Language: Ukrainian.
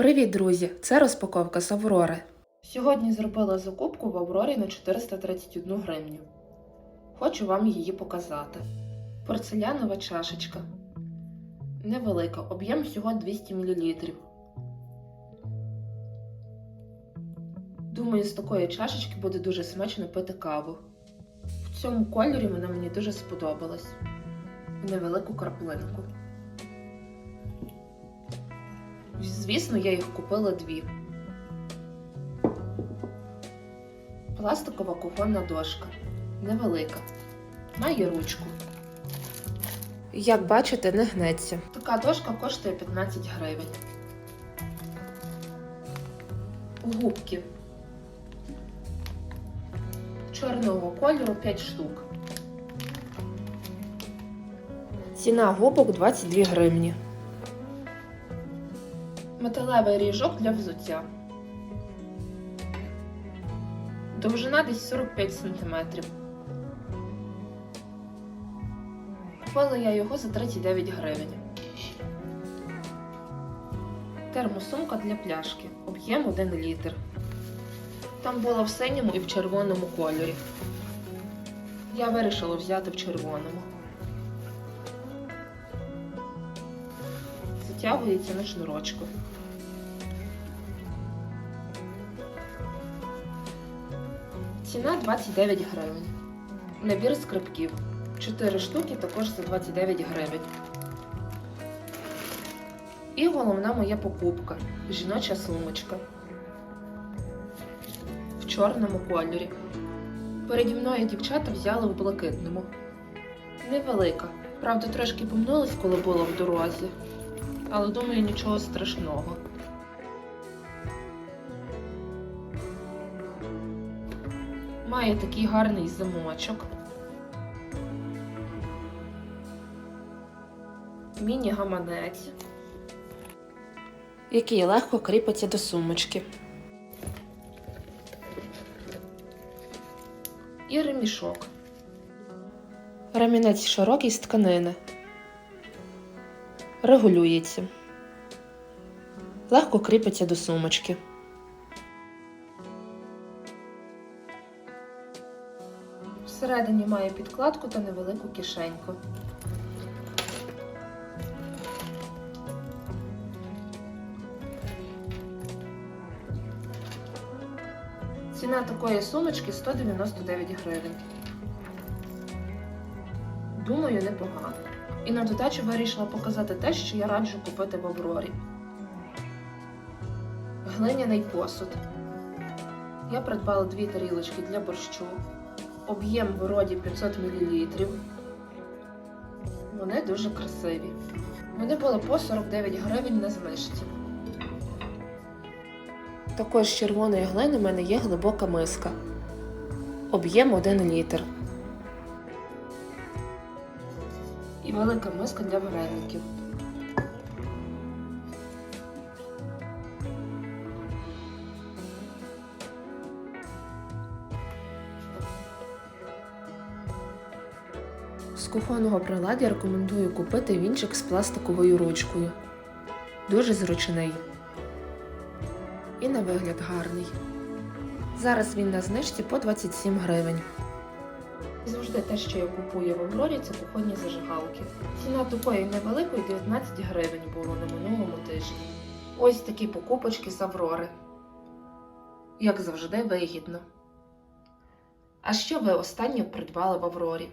Привіт, друзі! Це розпаковка з Аврори. Сьогодні зробила закупку в Аврорі на 431 гривню. Хочу вам її показати. Порцелянова чашечка. Невелика, об'єм всього 200 мл. Думаю, з такої чашечки буде дуже смачно пити каву. В цьому кольорі вона мені дуже сподобалась. Невелику краплинку. Звісно, я їх купила дві. Пластикова кухонна дошка. Невелика. Має ручку. Як бачите, не гнеться. Така дошка коштує 15 гривень. Губки. Чорного кольору 5 штук. Ціна губок 22 гривні. Металевий ріжок для взуття. Довжина десь 45 см. Купила я його за 39 гривень. Термосумка для пляшки. Об'єм 1 літр. Там було в синьому і в червоному кольорі. Я вирішила взяти в червоному. Затягується на шнурочку. Ціна 29 гривень. Набір скрипків. 4 штуки також за 29 гривень. І головна моя покупка жіноча сумочка. В чорному кольорі. Переді мною дівчата взяли в блакитному. Невелика. Правда, трошки помнулась, коли була в дорозі. Але думаю, нічого страшного. Має такий гарний замочок. Міні-гаманець. Який легко кріпиться до сумочки. І ремішок. Ремінець широкий з тканини. Регулюється. Легко кріпиться до сумочки. Всередині має підкладку та невелику кишеньку. Ціна такої сумочки 199 гривень. Думаю, непогано. І на додачу вирішила показати те, що я раджу купити в Аврорі. Глиняний посуд. Я придбала дві тарілочки для борщу. Об'єм в роді 500 мл. Вони дуже красиві. Вони були по 49 гривень на знижці. Також з червоної глини в мене є глибока миска. Об'єм 1 літр. І велика миска для вареників. З кухонного приладдя рекомендую купити вінчик з пластиковою ручкою. Дуже зручний. І на вигляд гарний. Зараз він на знижці по 27 гривень. Завжди те, що я купую в Аврорі, це кухонні зажигалки. Ціна такої невеликої 19 гривень було на минулому тижні. Ось такі покупочки з Аврори. Як завжди, вигідно. А що ви останнє придбали в Аврорі?